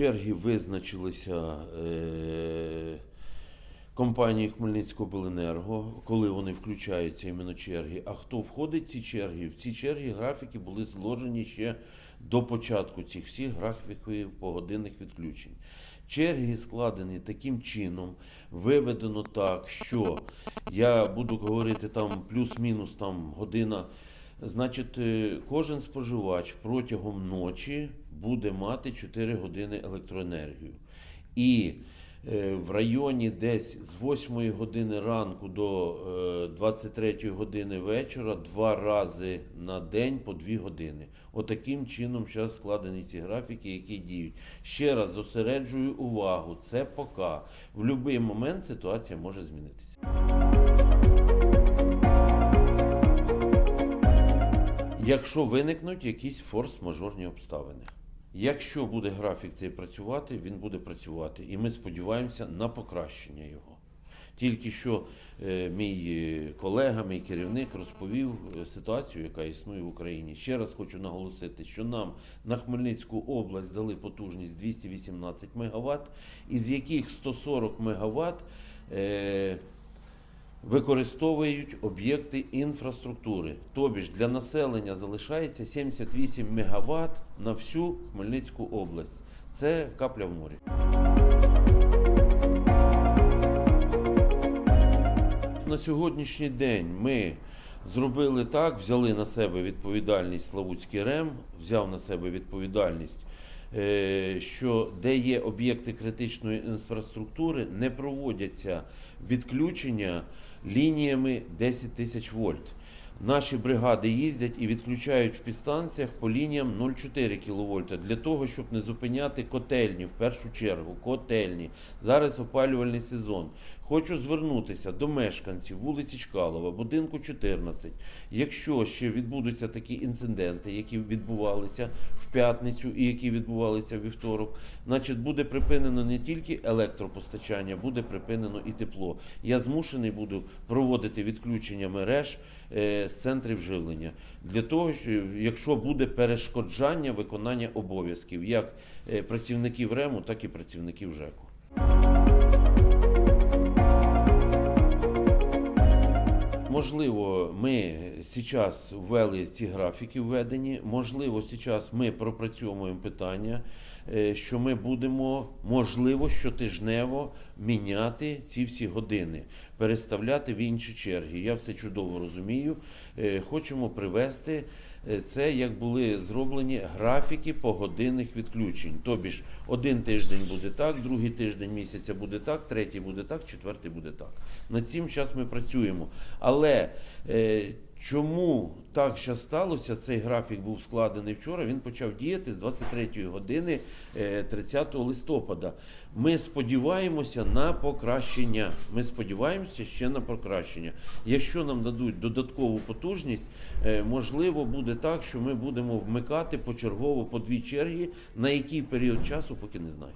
черги визначилися е, компанії Хмельницького коли вони включаються іменно черги. А хто входить в ці черги? В ці черги графіки були зложені ще до початку цих всіх графіків погодинних відключень. Черги складені таким чином, виведено так, що я буду говорити там плюс-мінус там година. Значить, е, кожен споживач протягом ночі буде мати 4 години електроенергію. І е, в районі десь з 8 години ранку до е, 23 години вечора два рази на день по 2 години. Отаким чином зараз складені ці графіки, які діють. Ще раз зосереджую увагу, це поки. В будь-який момент ситуація може змінитися. Якщо виникнуть якісь форс-мажорні обставини. Якщо буде графік цей працювати, він буде працювати. І ми сподіваємося на покращення його. Тільки що е, мій е, колега, мій керівник розповів е, ситуацію, яка існує в Україні. Ще раз хочу наголосити, що нам на Хмельницьку область дали потужність 218 МВт, із яких 140 МВт використовують об'єкти інфраструктури. Тобі ж для населення залишається 78 МВт на всю Хмельницьку область. Це капля в морі. На сьогоднішній день ми зробили так, взяли на себе відповідальність Славутський РЕМ, взяв на себе відповідальність, що де є об'єкти критичної інфраструктури, не проводяться відключення лініями 10 тисяч вольт. Наші бригади їздять і відключають в підстанціях по лініям 0,4 кВт для того, щоб не зупиняти котельні в першу чергу. Котельні. Зараз опалювальний сезон. Хочу звернутися до мешканців вулиці Чкалова, будинку 14. Якщо ще відбудуться такі інциденти, які відбувалися в п'ятницю і які відбувалися в вівторок, значить буде припинено не тільки електропостачання, буде припинено і тепло. Я змушений буду проводити відключення мереж е, з центрів живлення для того, якщо буде перешкоджання виконання обов'язків як е, працівників РЕМу, так і працівників ЖЕКу. Можливо, ми зараз ввели ці графіки введені. Можливо, зараз ми пропрацьовуємо питання, е, що ми будемо можливо щотижнево міняти ці всі години, переставляти в інші черги. Я все чудово розумію. Е, Хочемо привести е, це, як були зроблені графіки погодинних відключень. Тобі ж один тиждень буде так, другий тиждень місяця буде так, третій буде так, четвертий буде так. Над цим зараз ми працюємо. Але е, чому так ще сталося? Цей графік був складений вчора. Він почав діяти з 23 години е, 30 листопада. Ми сподіваємося на покращення. Ми сподіваємося ще на покращення. Якщо нам дадуть додаткову потужність, е, можливо, буде так, що ми будемо вмикати почергово по дві черги, на який період часу, поки не знаю.